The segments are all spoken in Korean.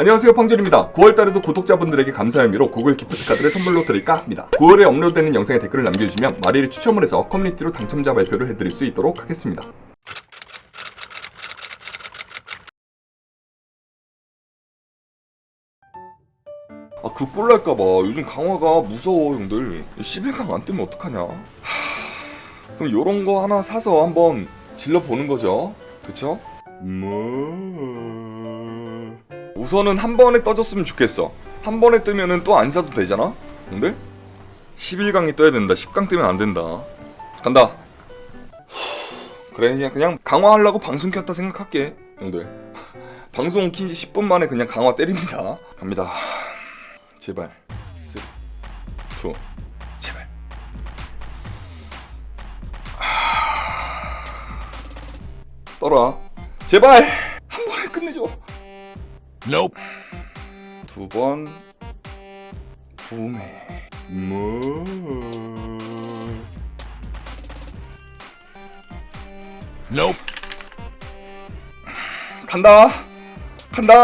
안녕하세요 펑전입니다. 9월달에도 구독자분들에게 감사의 의미로 구글 기프트 카드를 선물로 드릴까 합니다. 9월에 업로드되는 영상에 댓글을 남겨주시면 마리를 추첨을 해서 커뮤니티로 당첨자 발표를 해드릴 수 있도록 하겠습니다. 아 그꼴 날까봐. 요즘 강화가 무서워 형들. 11강 안 뜨면 어떡하냐? 하... 그럼 요런 거 하나 사서 한번 질러보는 거죠. 그쵸? 뭐... 우선은 한 번에 떠졌으면 좋겠어. 한 번에 뜨면은 또 안 사도 되잖아? 형들? 11강이 떠야 된다. 10강 뜨면 안 된다. 간다. 그래 그냥, 그냥 강화하려고 방송 켰다 생각할게 형들. 방송 킨지 10분 만에 그냥 강화 때립니다. 갑니다. 제발. 3 2 제발. 떠라. 제발 Nope. 두 번. 구매. 뭐? Nope. 간다. 간다.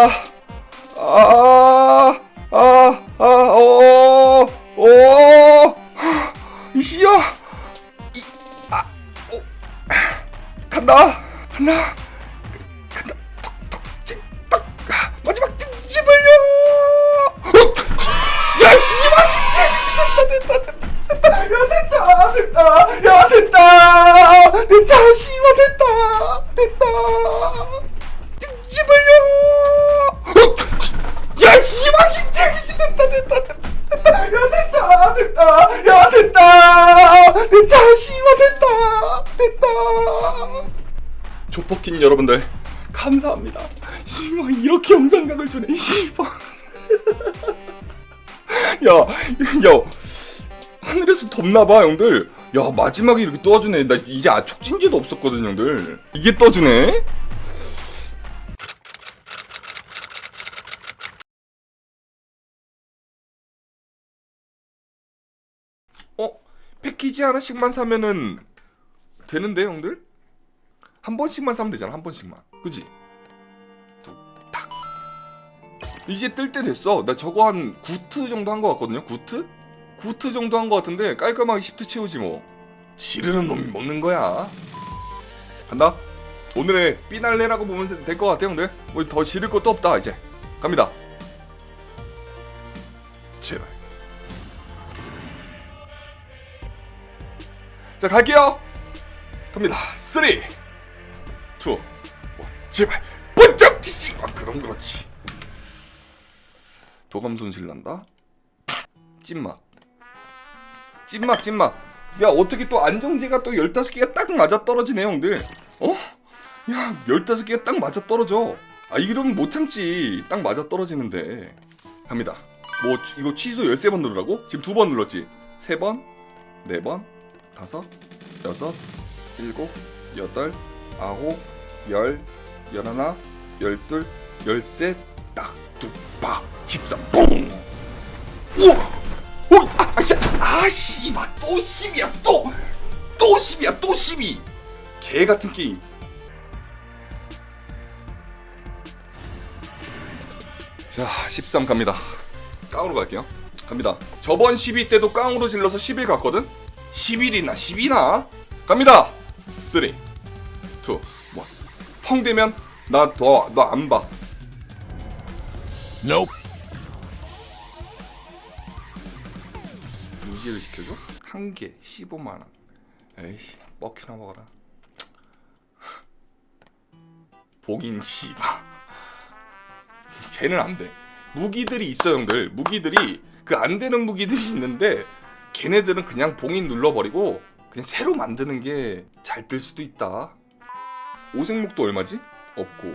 아, 아아아어어 이씨야. 이 아 오 간다 간다. 간다 여러분들 감사합니다 씨발 이렇게 영상각을 주네 씨발 야, 야, 하늘에서 덥나봐, 형들. 야, 마지막에 이렇게 떠주네. 나 이제 아 촉진제도 없었거든, 형들. 이게 떠주네? 어? 패키지 하나씩만 사면은 되는데, 형들? 한 번씩만 사면 되잖아, 한 번씩만. 그지? 뚝딱. 이제 뜰 때 됐어. 나 저거 한 9트 정도 한거 같거든요. 9트? 9트 정도 한거 같은데 깔끔하게 10트 채우지 뭐. 지르는 놈이 먹는 거야. 간다. 오늘의 삐날레라고 보면 될 것 같아 형들. 뭐더 지를 것도 없다 이제. 갑니다. 제발. 자 갈게요. 갑니다. 3, 2, 1. 제발. 번쩍 지지. 아 그럼 그렇지. 도감 손실 난다. 찐막. 찐막 찐막. 야 어떻게 또 안정제가 또 15개가 딱 맞아 떨어지네 형들. 어? 야 15개가 딱 맞아 떨어져. 아 이러면 못 참지. 딱 맞아 떨어지는데. 갑니다. 뭐 취- 이거 취소 13번 누르라고? 지금 두 번 눌렀지. 세 번, 네 번, 다섯, 여섯, 일곱, 여덟, 아홉, 열, 열하나, 열둘, 열셋, 딱, 두, 박, 십삼, 뽕! 오! 오! 아, 아, 씨, 아, 씨발, 또 10이야, 또! 또 10이야, 또 12! 개 같은 게임. 자, 13 갑니다. 깡으로 갈게요. 갑니다. 저번 12 때도 깡으로 질러서 11 갔거든? 11이나 10이나? 갑니다! 3, 2, 1. 펑 되면 나 너 너 안 봐. Nope. 유지를 시켜줘? 한 개 15만 원. 에이씨, 먹히나 먹어라. 복인 씨바. 쟤는 안 돼. 무기들이 있어 형들. 무기들이 그 안 되는 무기들이 있는데 걔네들은 그냥 봉인 눌러버리고 그냥 새로 만드는 게 잘 뜰 수도 있다. 오색목도 얼마지? 없고.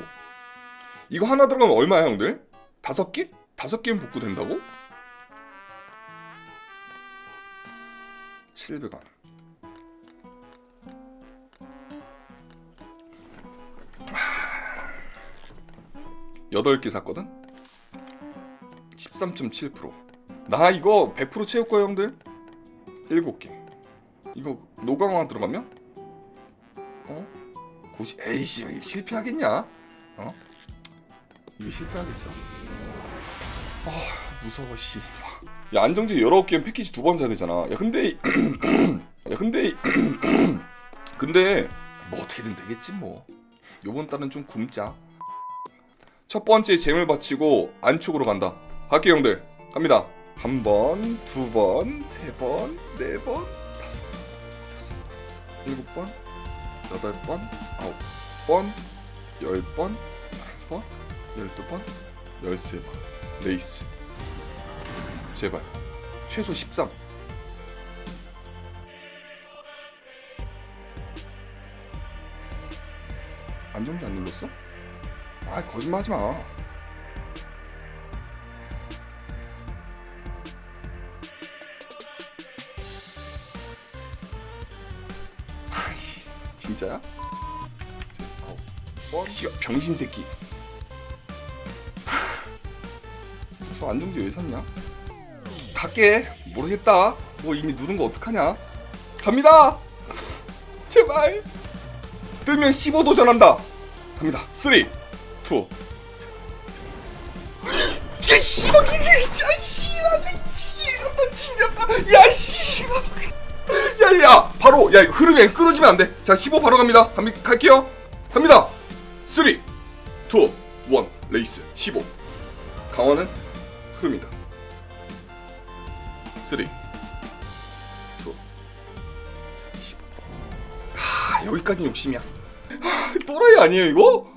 이거 하나 들어가면 얼마야 형들? 다섯 개? 다섯 개면 복구 된다고? 700원. 여덟 개 샀거든? 13.7%. 나 이거 100% 채울 거야, 형들. 7개. 이거 노강화 들어가면? 어? 90 에이씨, 실패하겠냐? 어? 이거 실패하겠어. 아 무서워 씨. 야 안정제 여러 게임 패키지 두 번 사야 되잖아. 야 근데 야 근데 근데 뭐 어떻게든 되겠지 뭐. 요번 달은 좀 굶자. 첫 번째 재물 바치고 안쪽으로 간다. 갈게요 형들. 갑니다. 한 번, 두 번, 세 번, 네 번, 다섯 번, 여섯 번, 일곱 번, 여덟 번, 아홉 번, 열 번, 열 번, 열두 번, 열세 번. 레이스. 제발. 최소 13. 안정도 안 눌렀어? 아 거짓말하지 마. 진짜야? 아홉 번. 씨, 병신 새끼. 저 안정지 왜 샀냐? 갈게. 모르겠다. 뭐 이미 누른 거 어떡하냐? 갑니다. 제발. 뜨면 15 도 전한다. 갑니다. 3, 2. 야야 야 흐름이 끊어지면 안 돼. 자 15 바로 갑니다. 갑니 갈게요. 갑니다. 3, 2, 1 레이스 15. 강화는 흐름이다. 3, 2, 15. 하, 여기까지 욕심이야. 하, 또라이 아니에요 이거?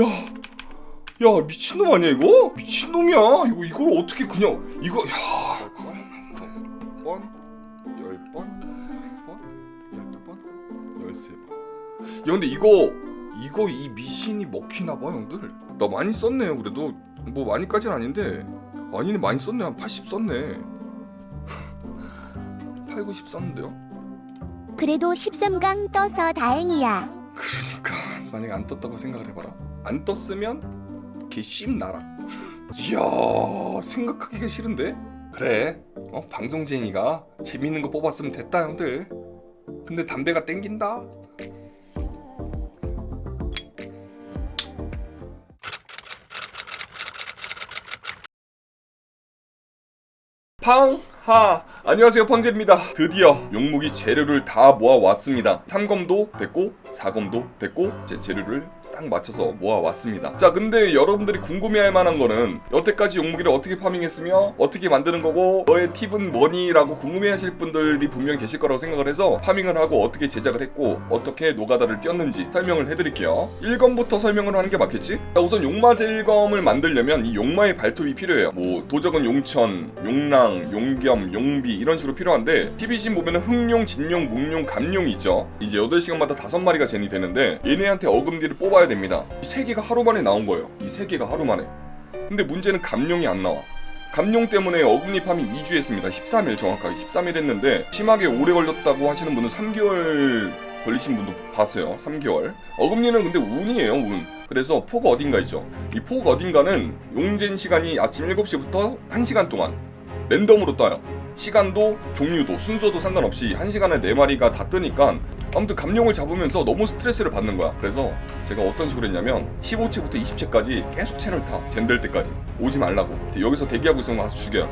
야, 야 미친놈 아니야 이거? 미친놈이야. 이거 이걸 어떻게 그냥 이거 야. 근데 이거 이거 이 미신이 먹히나 봐 형들. 나 많이 썼네요 그래도. 뭐 많이까지는 아닌데. 아니네 많이 썼네 한 80 썼네. 8, 90 썼는데요? 그래도 13강 떠서 다행이야. 그러니까. 만약에 안 떴다고 생각을 해봐라. 안 떴으면 개씹 나라. 이야 생각하기가 싫은데? 그래. 어 방송쟁이가 재밌는 거 뽑았으면 됐다 형들. 근데 담배가 땡긴다 팡 하. 안녕하세요 팡제입니다. 드디어 용무기 재료를 다 모아왔습니다. 3검도 됐고 4검도 됐고 제 재료를 딱 맞춰서 모아왔습니다 자 근데 여러분들이 궁금해할 만한 거는 여태까지 용무기를 어떻게 파밍했으며 어떻게 만드는 거고 너의 팁은 뭐니? 라고 궁금해하실 분들이 분명히 계실 거라고 생각을 해서 파밍을 하고 어떻게 제작을 했고 어떻게 노가다를 띄었는지 설명을 해드릴게요 1검부터 설명을 하는 게 맞겠지? 자 우선 용마제 1검을 만들려면 이 용마의 발톱이 필요해요 뭐 도적은 용천, 용랑, 용겸, 용비 이런 식으로 필요한데 TV신 보면은 흑룡, 진룡, 묵룡, 감룡이 있죠 이제 8시간마다 5마리가 젠이 되는데 얘네한테 어금니를 뽑아야 됩니다. 이 3개가 하루 만에 나온 거예요. 이 3개가 하루 만에. 근데 문제는 감룡이 안 나와. 감룡 때문에 어금니 팜이 2주 했습니다. 13일 정확하게 13일 했는데 심하게 오래 걸렸다고 하시는 분은 3개월 걸리신 분도 봤어요. 3개월. 어금니는 근데 운이에요 운. 그래서 폭 어딘가 있죠. 이 폭 어딘가는 용젠 시간이 아침 7시부터 1시간 동안 랜덤으로 떠요. 시간도 종류도 순서도 상관없이 1시간에 4마리가 다 뜨니까 아무튼 감룡을 잡으면서 너무 스트레스를 받는 거야. 그래서 제가 어떤 식으로 했냐면 15채부터 20채까지 계속 채널 타 젠될 때까지 오지 말라고. 여기서 대기하고 있으면 와서 죽여요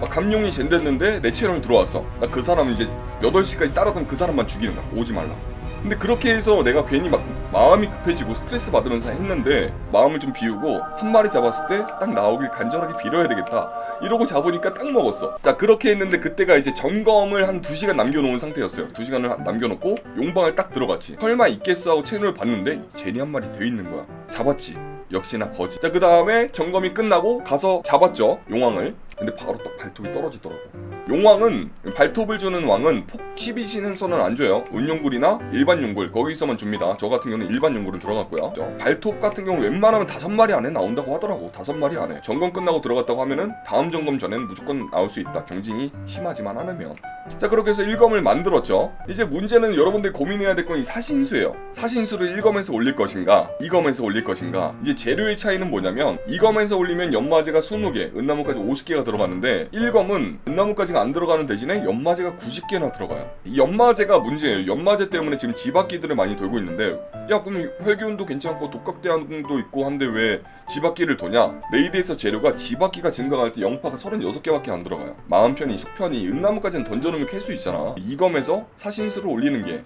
막 감룡이 젠됐는데 내 채널 들어왔어. 나 그 사람은 이제 8시까지 따라다니면 그 사람만 죽이는 거야. 오지 말라고 근데 그렇게 해서 내가 괜히 막 마음이 급해지고 스트레스 받으면서 했는데 마음을 좀 비우고 한 마리 잡았을 때 딱 나오길 간절하게 빌어야 되겠다. 이러고 잡으니까 딱 먹었어. 자 그렇게 했는데 그때가 이제 점검을 한 2시간 남겨놓은 상태였어요. 2시간을 남겨놓고 용방을 딱 들어갔지. 설마 있겠어 하고 채널을 봤는데 제니 한 마리 돼 있는 거야. 잡았지. 역시나 거지. 자 그 다음에 점검이 끝나고 가서 잡았죠. 용왕을 근데 바로 딱 발톱이 떨어지더라고. 용왕은 발톱을 주는 왕은 폭 12신선은 안 줘요. 운용굴이나 일반 용굴 거기서만 줍니다. 저 같은 경우는 일반 용굴을 들어갔고요. 저 발톱 같은 경우 웬만하면 다섯 마리 안에 나온다고 하더라고. 다섯 마리 안에. 점검 끝나고 들어갔다고 하면은 다음 점검 전에는 무조건 나올 수 있다. 경쟁이 심하지만 않으면. 자 그렇게 해서 1검을 만들었죠. 이제 문제는 여러분들이 고민해야 될 건 이 사신수예요. 사신수를 1검에서 올릴 것인가 2검에서 올릴 것인가. 이제 재료의 차이는 뭐냐면 2검에서 올리면 연마제가 20개 은나무까지 50개가 들어봤는데 1검은 은나무까지가 안 들어가는 대신에 연마제가 90개나 들어가요. 이 연마제가 문제예요. 연마제 때문에 지금 지바퀴들을 많이 돌고 있는데 야 그럼 혈기운도 괜찮고 독각대항도 있고 한데 왜 지바퀴를 도냐? 레이드에서 재료가 지바퀴가 증가할 때 영파가 36개밖에 안 들어가요. 마음 편히 속 편히 은나무까지는 던져놓으면 캘 수 있잖아. 이 검에서 사신수를 올리는 게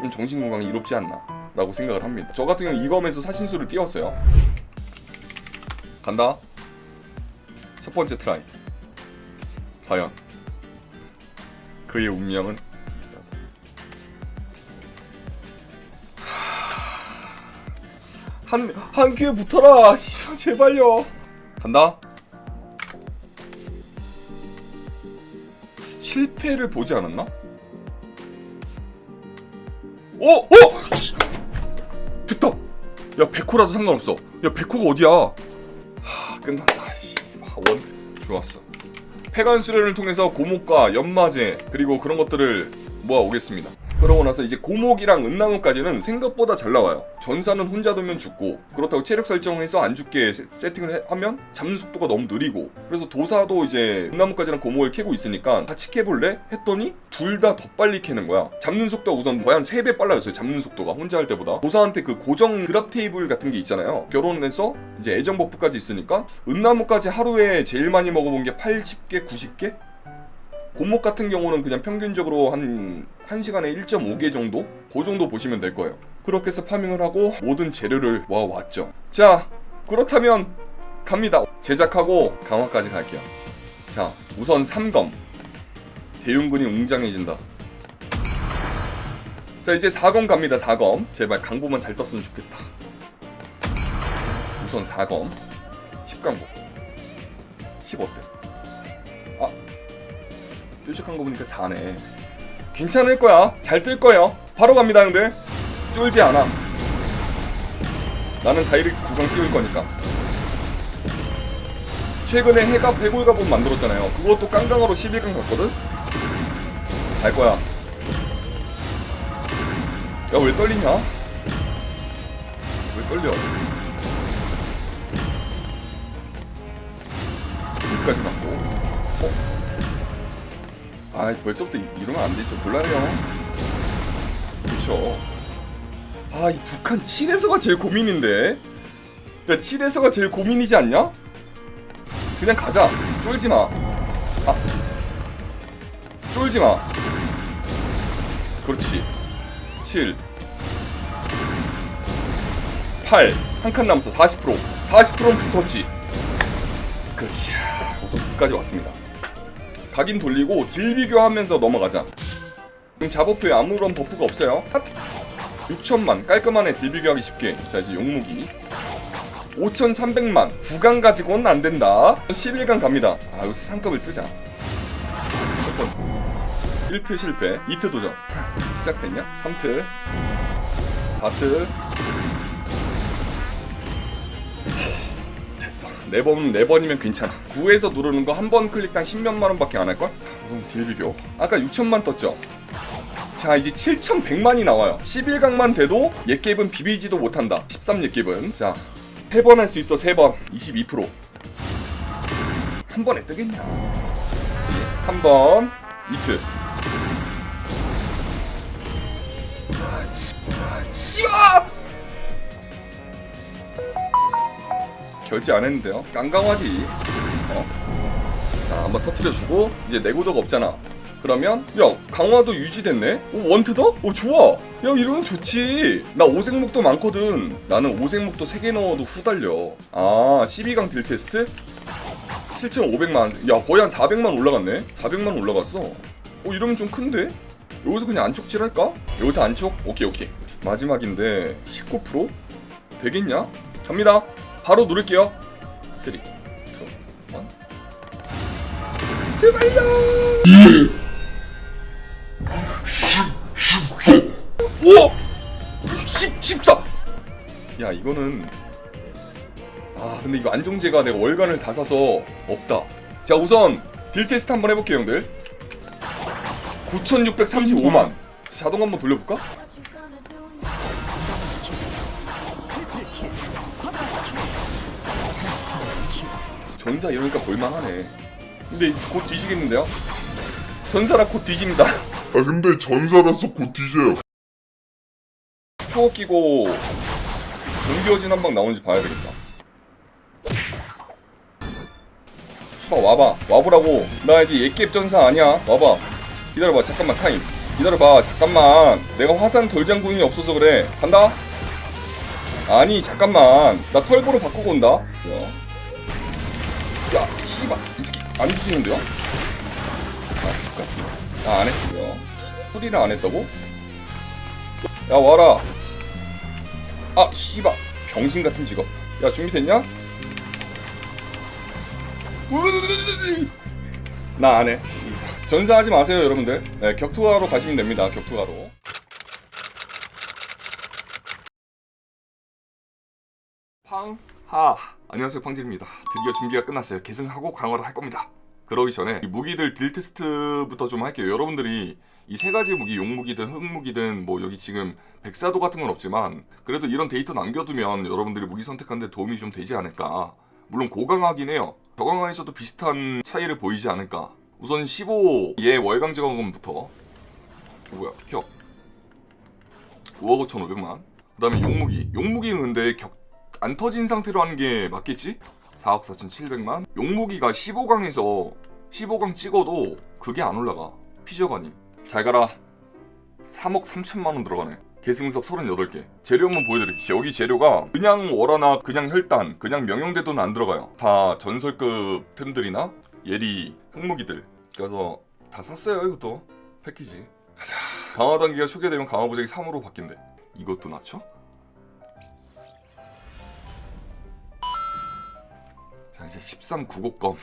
좀 정신 건강에 이롭지 않나 라고 생각을 합니다. 저 같은 경우 이 검에서 사신수를 띄웠어요. 간다. 첫 번째 트라이. 과연 그의 운명은 한, 한 큐에 붙어라! 제발요! 간다. 실패를 보지 않았나? 어! 어! 씨! 됐다! 야, 백호라도 상관없어. 야, 백호가 어디야? 하, 끝났다. 씨. 원. 좋았어. 폐간 수련을 통해서 고목과 연마제 그리고 그런 것들을 모아 오겠습니다. 그러고 나서 이제 고목이랑 은나무까지는 생각보다 잘 나와요. 전사는 혼자 두면 죽고 그렇다고 체력 설정해서 안 죽게 세- 세팅을 해- 하면 잡는 속도가 너무 느리고 그래서 도사도 이제 은나무까지랑 고목을 캐고 있으니까 같이 캐볼래? 했더니 둘 다 더 빨리 캐는 거야. 잡는 속도가 우선 거의 한 3배 빨라졌어요. 잡는 속도가 혼자 할 때보다. 도사한테 그 고정 그랍 테이블 같은 게 있잖아요. 결혼해서 이제 애정 버프까지 있으니까 은나무까지 하루에 제일 많이 먹어본 게 80개, 90개? 고목 같은 경우는 그냥 평균적으로 한 1시간에 1.5개 정도? 그 정도 보시면 될 거예요. 그렇게 해서 파밍을 하고 모든 재료를 모아왔죠. 자, 그렇다면 갑니다. 제작하고 강화까지 갈게요. 자, 우선 3검. 대윤군이 웅장해진다. 자, 이제 4검 갑니다. 4검. 제발 강보만 잘 떴으면 좋겠다. 우선 4검. 10강보. 10 어때? 아, 뾰족한 거 보니까 4네. 괜찮을 거야. 잘 뜰 거예요. 바로 갑니다, 형들. 쫄지 않아. 나는 다이렉트 구강 띄울 거니까. 최근에 해가 백골가본 만들었잖아요. 그것도 깡강으로 11강 갔거든? 갈 거야. 야, 왜 떨리냐? 왜 떨려? 여기까지 갔고. 어? 아, 벌써부터 이- 이러면 안 되죠. 곤란해요. 그쵸. 아, 이 두 칸 7에서가 제일 고민인데. 야, 7에서가 제일 고민이지 않냐? 그냥 가자. 쫄지 마. 아. 쫄지 마. 그렇지. 7. 8. 한 칸 남았어. 40%. 40%는 붙었지. 그렇지. 우선 9까지 왔습니다. 각인 돌리고 딜 비교하면서 넘어가자. 지금 잡버프에 아무런 버프가 없어요. 6천만 깔끔하네 딜 비교하기 쉽게. 자 이제 용무기. 5,300만 9강 가지고는 안 된다. 11강 갑니다. 아 여기서 상급을 쓰자. 첫 번. 1트 실패, 2트 도전. 시작됐냐? 3트. 4트. 네 번, 네 번이면 괜찮아. 9에서 누르는 거 한 번 클릭당 10몇만 원밖에 안 할걸? 우선 딜 비교. 아까 6천만 떴죠? 자, 이제 7,100만이 나와요. 11강만 돼도 옛갭은 비비지도 못한다. 13 옛갭은. 자, 세번할 수 있어, 세 번. 22%. 한 번에 뜨겠냐? 그치? 한 번. 이트. 씨발! 결제 안 했는데요. 깡깡하지. 어. 자, 한번 터트려주고 이제 내구도가 없잖아. 그러면 야 강화도 유지됐네. 오 원트 더? 오 좋아. 야 이러면 좋지. 나 오색목도 많거든. 나는 오색목도 3개 넣어도 후달려. 아 12강 딜 테스트? 7,500만. 야 거의 한 400만 올라갔네. 400만 올라갔어. 오 이러면 좀 큰데? 여기서 그냥 안촉질 할까? 여기서 안촉? 오케이 오케이. 마지막인데 19%? 되겠냐? 갑니다. 바로 누를게요. 3, 2, 1. 제발요! 오! 10, 14! 야, 이거는. 아, 근데 이거 안정제가 내가 월간을 다 사서 없다. 자, 우선 딜 테스트 한번 해볼게요, 형들. 9,635만. 자동 한번 돌려볼까? 전사 이러니까 볼만하네. 근데 곧 뒤지겠는데요? 전사라 곧 뒤집니다. 아 근데 전사라서 곧 뒤져요. 추억 끼고 공기어진 한 방 나오는지 봐야 되겠다. 봐 와봐. 와보라고. 나 이제 옛갭 전사 아니야. 와봐. 기다려봐. 잠깐만 타임. 기다려봐. 잠깐만. 내가 화산 돌장군이 없어서 그래. 간다. 아니 잠깐만. 나 털보로 바꾸고 온다. 야, 야 씨발 이 새끼 안 뒤지는데요? 아 X같은 나안 했고요. 소리를 안 했다고? 야 와라. 아 씨발 병신 같은 직업. 야 준비됐냐? 나 안 해. 전사하지 마세요 여러분들. 네, 격투하러 가시면 됩니다 격투하러. 팡 하 안녕하세요 팡질입니다. 드디어 준비가 끝났어요. 계승하고 강화를 할 겁니다. 그러기 전에 이 무기들 딜 테스트부터 좀 할게요. 여러분들이 이 세 가지 무기 용무기든 흙무기든 뭐 여기 지금 백사도 같은 건 없지만 그래도 이런 데이터 남겨두면 여러분들이 무기 선택하는데 도움이 좀 되지 않을까. 물론 고강하긴 해요. 저강화에서도 비슷한 차이를 보이지 않을까. 우선 15의 월강 제거금부터. 뭐야? 비켜. 5억 5천 5백만. 그 다음에 용무기. 용무기는 근데 격, 안 터진 상태로 하는 게 맞겠지? 4억 4천 7백만? 용무기가 15강에서 15강 찍어도 그게 안 올라가. 피저간이. 잘 가라. 3억 3천만 원 들어가네. 계승석 38개. 재료 한번 보여드릴게요. 여기 재료가 그냥 월화나 그냥 혈단 그냥 명령대도는 안 들어가요. 다 전설급 템들이나 예리 흑무기들. 그래서 다 샀어요 이것도. 패키지. 가자. 강화 단계가 초기화되면 강화 보정이 3으로 바뀐대. 이것도 낮춰? 자 이제 13 구곡검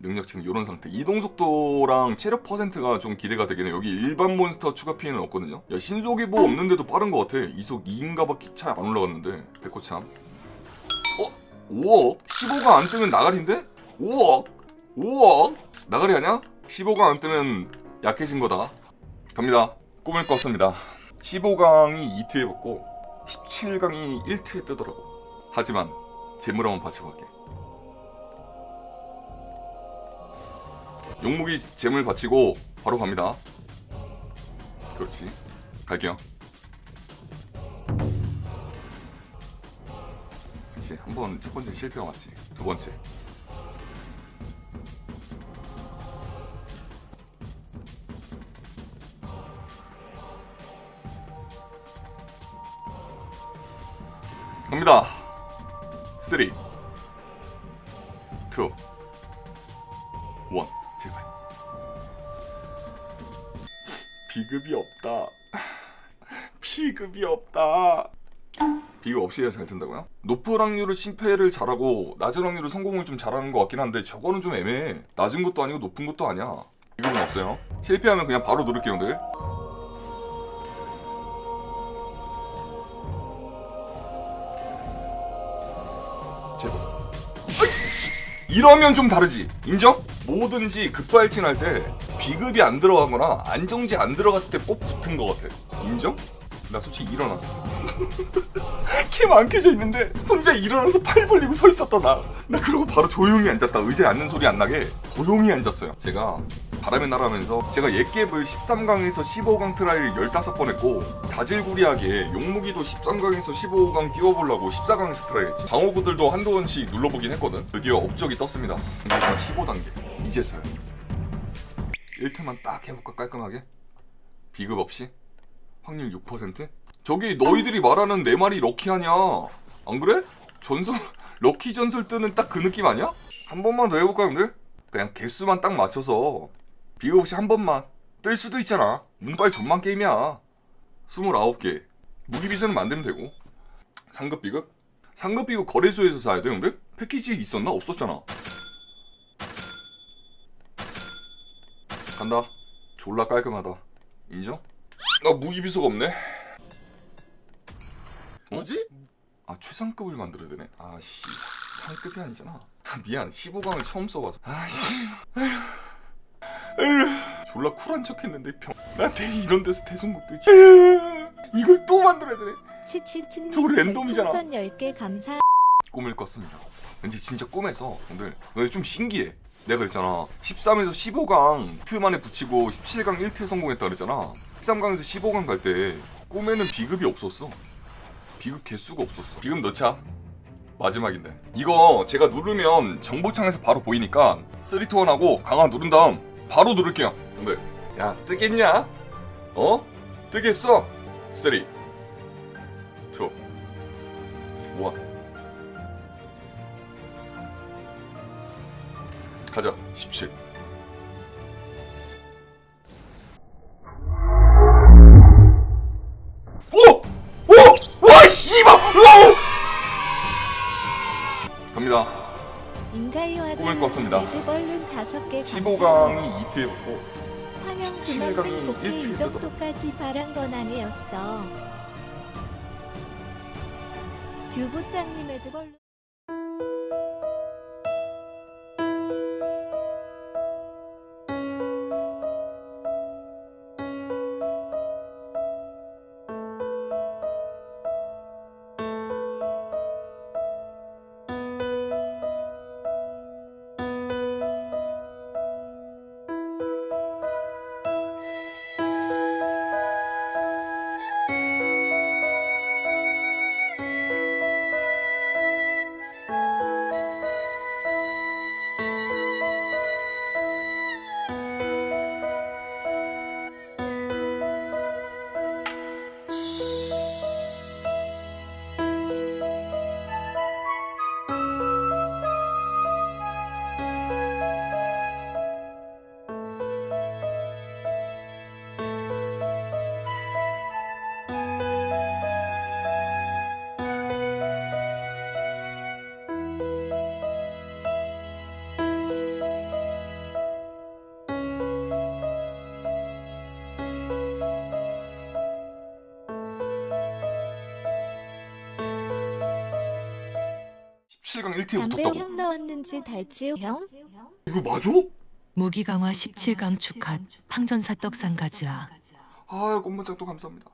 능력치는 이런 상태 이동 속도랑 체력 퍼센트가 좀 기대가 되긴 해요 여기 일반 몬스터 추가 피해는 없거든요 야 신속이 뭐 없는데도 빠른 것 같아 이속 2인가 밖에 차이 안 올라갔는데 백호참 어? 5억? 15가 안 뜨면 나가리인데? 5억? 5억? 나가리 아냐? 15강 안 뜨면 약해진 거다 갑니다 꿈을 꿨습니다 15강이 2트에 붙고 17강이 1트에 뜨더라고 하지만 재물 한번 바치고 갈게 용무기 재물 바치고 바로 갑니다. 그렇지. 갈게요. 그렇지. 한 번 첫 번째 실패가 맞지. 두 번째. 갑니다. 3 2 비급이 없다. 비급 없이 해야 잘 된다고요? 높은 확률을 심폐를 잘하고 낮은 확률을 성공을 좀 잘하는 것 같긴 한데 저거는 좀 애매해. 낮은 것도 아니고 높은 것도 아니야. 비급은 없어요? 실패하면 그냥 바로 누를게요 제발 이러면 좀 다르지. 인정? 뭐든지 급발진할 때 비급이 안 들어가거나 안정지 안 들어갔을 때 꼭 붙은 것 같아. 인정? 나 솔직히 일어났어. 캠안 켜져 있는데 혼자 일어나서 팔 벌리고 서 있었다 나. 나 그러고 바로 조용히 앉았다. 의자에 앉는 소리 안 나게 조용히 앉았어요. 제가 바람의 나라면서 제가 옛갭을 13강에서 15강 트라이를 15번 했고 다질구리하게 용무기도 13강에서 15강 띄워보려고 14강에서 트라이 했지 방어구들도 한두 번씩 눌러보긴 했거든. 드디어 업적이 떴습니다. 15단계. 이제서야. 1트만 딱 해볼까 깔끔하게? 비급 없이 확률 6% 저기 너희들이 말하는 내 말이 럭키하냐 안 그래? 전설 럭키 전설 뜨는 딱 그 느낌 아니야? 한 번만 더 해볼까 형들? 그냥 개수만 딱 맞춰서 비교 없이 한 번만 뜰 수도 있잖아 문빨 전망 게임이야 29개 무기비세는 만들면 되고 상급 비급? 상급 비급 거래소에서 사야 돼 형들? 패키지에 있었나? 없었잖아 간다 졸라 깔끔하다 인정? 나 무기 비소가 없네? 뭐지? 아 최상급을 만들어야 되네. 아씨. 상급이 아니잖아. 아, 미안. 15강을 처음 써봐서. 아씨. 졸라 쿨한 척했는데 병 나한테 이런 데서 대성국도 에휴, 이걸 또 만들어야 되네. 치치치님 저거 랜덤이잖아. 별풍선 10개 감사. 꿈을 꿨습니다. 왠지 진짜 꿈에서 오늘 근데 좀 신기해. 내가 그랬잖아. 13에서 15강 트만에 붙이고 17강 1트 성공했다 그랬잖아 13강에서 15강 갈 때 꿈에는 비급이 없었어. 비급 개수가 없었어. 비급 넣자. 마지막인데. 이거 제가 누르면 정보창에서 바로 보이니까 3, 2, 1하고 강화 누른 다음 바로 누를게요. 형들 야 뜨겠냐? 어? 뜨겠어? 3 2 1 가자. 17 인가이와 꿈을 꿨습니다. 레드벌룬 다섯 개 15강이 이트였고 황영 17강이 그만큼 곱게 일주일 이 정도까지 바란 건 아니었어. 17강 1트에 담배 붙었다고. 향 넣었는지 달지우 형? 이거 맞아? 무기 강화 17강 축하 황전사 떡상 가즈아 아유 꽃문장 또 감사합니다.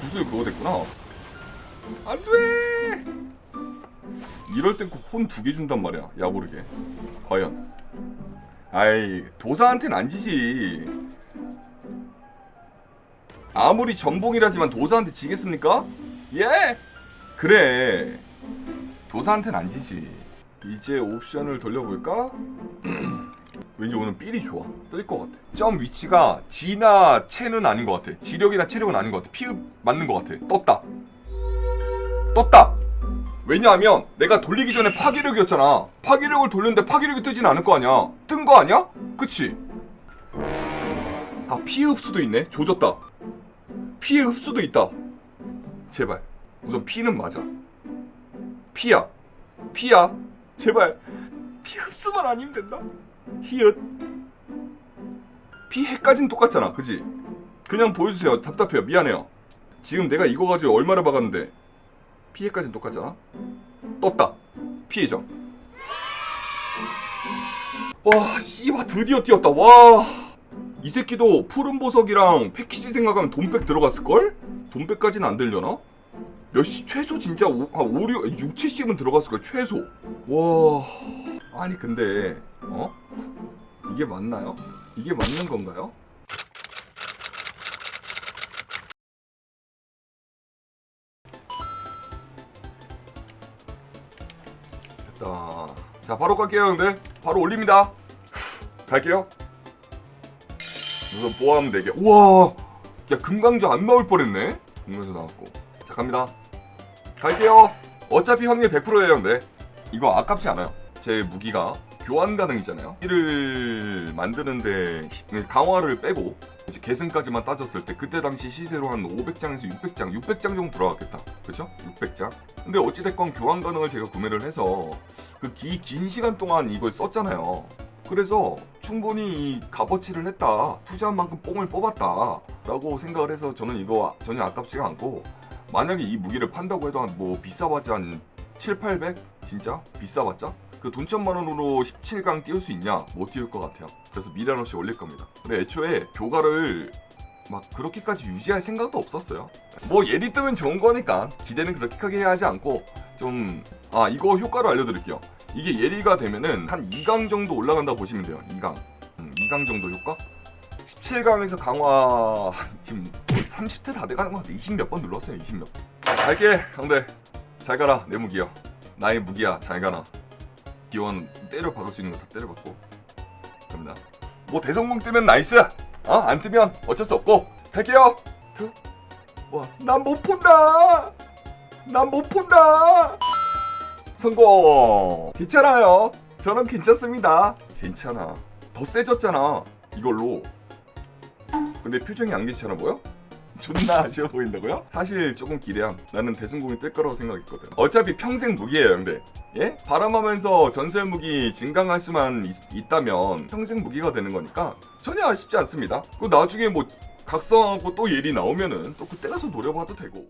구슬 그거 됐구나. 안 돼! 이럴 땐혼두 개 준단 말이야 야모르게. 과연. 아이 도사한텐 안 지지 아무리 전봉이라지만 도사한테 지겠습니까? 예 그래 도사한텐 안 지지 이제 옵션을 돌려볼까? 왠지 오늘 삘이 좋아. 뜰 것 같아. 점 위치가 지나 체는 아닌 것 같아. 지력이나 체력은 아닌 것 같아. 피읍 맞는 것 같아. 떴다. 떴다. 왜냐하면 내가 돌리기 전에 파괴력이었잖아. 파괴력을 돌렸는데 파괴력이 뜨진 않을 거 아니야. 뜬 거 아니야? 그치? 아 피해 흡수도 있네. 조졌다. 피해 흡수도 있다. 제발. 우선 피는 맞아. 피야. 피야. 제발. 피 흡수만 아니면 된다. 히읗 피해까진 똑같잖아 그지 그냥 보여주세요 답답해요 미안해요 지금 내가 이거 가지고 얼마를 박았는데 피해까진 똑같잖아 떴다 피해죠 와 씨발 드디어 뛰었다 와 이 새끼도 푸른 보석이랑 패키지 생각하면 돈백 들어갔을걸? 돈백까지는 안 되려나? 몇시 최소 진짜 오, 한 5, 6, 6, 70은 들어갔을 거야 최소 와 아니 근데 어? 이게 맞나요? 이게 맞는 건가요? 됐다. 자, 바로 갈게요, 형들. 바로 올립니다. 갈게요. 우선 보험 4개. 우와! 야, 금강조 안 나올 뻔했네? 금강조 나왔고. 자, 갑니다. 갈게요. 어차피 확률 100%예요, 근데. 이거 아깝지 않아요. 제 무기가 교환 가능이잖아요. 이를 만드는데 강화를 빼고 이제 계승까지만 따졌을 때 그때 당시 시세로 한 500장에서 600장, 600장 정도 들어갔겠다. 그렇죠? 600장. 근데 어찌 됐건 교환 가능을 제가 구매를 해서 그 긴 시간 동안 이걸 썼잖아요. 그래서 충분히 이 값어치를 했다. 투자한 만큼 뽕을 뽑았다 라고 생각을 해서 저는 이거 전혀 아깝지가 않고 만약에 이 무기를 판다고 해도 한 뭐 비싸봤자 한 7, 800? 진짜? 비싸봤자? 그 돈 천만 원으로 17강 띄울 수 있냐? 못 띄울 것 같아요. 그래서 미련 없이 올릴 겁니다. 근데 애초에 교가를 막 그렇게까지 유지할 생각도 없었어요. 뭐 예리 뜨면 좋은 거니까 기대는 그렇게 크게 하지 않고 좀 아 이거 효과를 알려드릴게요. 이게 예리가 되면은 한 2강 정도 올라간다 보시면 돼요. 2강. 음, 2강 정도 효과? 17강에서 강화 지금 거의 30대 다 돼가는 것 같아. 20 몇 번 눌렀어요. 20 몇. 번. 갈게 형들. 잘 가라 내 무기야. 나의 무기야. 잘 가라. 기원 때려 박을 수 있는 거 다 때려 박고. 갑니다. 뭐 대성공 뜨면 나이스. 어? 안 뜨면 어쩔 수 없고. 갈게요. 두. 와, 난못 본다. 난 못 본다. 성공. 괜찮아요. 저는 괜찮습니다. 괜찮아. 더 세졌잖아. 이걸로. 근데 표정이 안 괜찮아 보여? 존나 아쉬워 보인다고요? 사실 조금 기대함. 나는 대승공이 뜰 거라고 생각했거든. 어차피 평생 무기예요, 형들. 예? 바람하면서 전설 무기 증강할 수만 있, 다면 평생 무기가 되는 거니까 전혀 아쉽지 않습니다. 그 나중에 뭐 각성하고 또 예리 나오면은 또 그때 가서 노려봐도 되고.